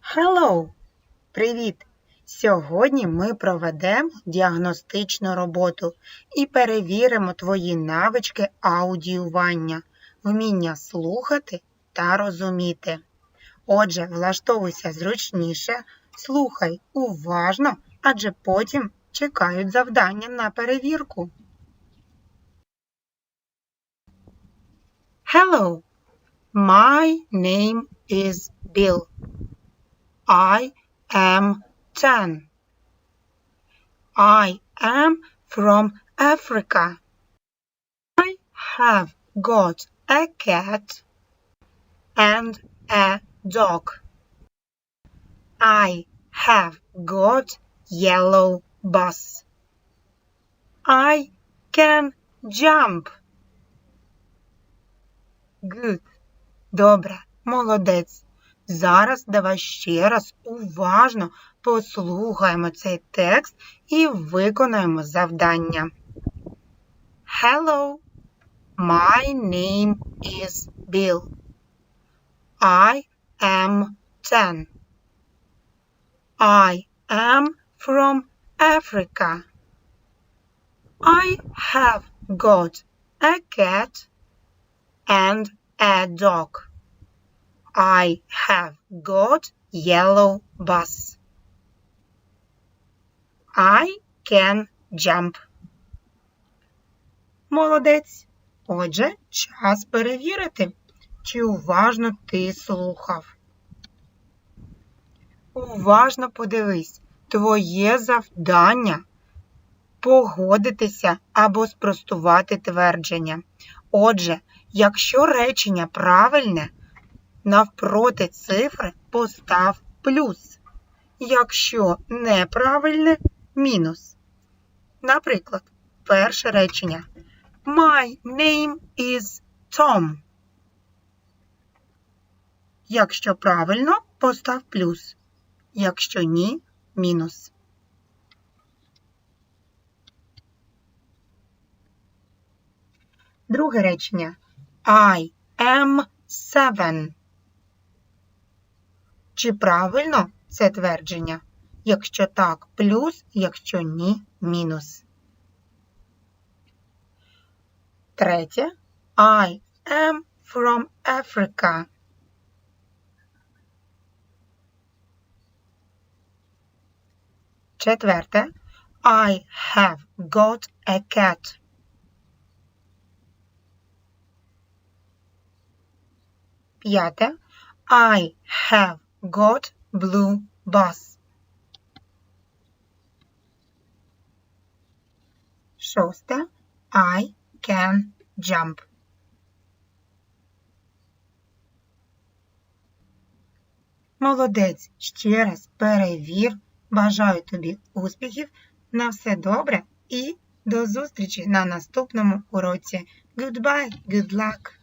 Hello! Привіт! Сьогодні ми проведемо діагностичну роботу і перевіримо твої навички аудіювання, вміння слухати та розуміти. Отже, влаштовуйся зручніше, слухай уважно, адже потім чекають завдання на перевірку. Hello! My name is Bill. I am 10. I am from Africa. I have got a cat and a dog. I have got yellow bus. I can jump. Good. Добре, молодець. Зараз давай ще раз уважно послухаємо цей текст і виконаємо завдання. Hello, my name is Bill. I am 10. I am from Africa. I have got a cat and a dog. I have got yellow bus. I can jump. Молодець. Отже, час перевірити, чи уважно ти слухав. Уважно подивись, твоє завдання погодитися або спростувати твердження. Отже, якщо речення правильне, навпроти цифри постав плюс. Якщо неправильне мінус. Наприклад, перше речення. My name is Tom. Якщо правильно, постав плюс. Якщо ні, мінус. Друге речення. I am seven. Чи правильно це твердження? Якщо так, плюс, якщо ні, мінус. Третє. I am from Africa. Четверте. I have got a cat. П'яте. I have got blue bus. Шосте. I can jump. Молодець. Ще раз перевір. Бажаю тобі успіхів. На все добре і до зустрічі на наступному уроці. Goodbye, good luck!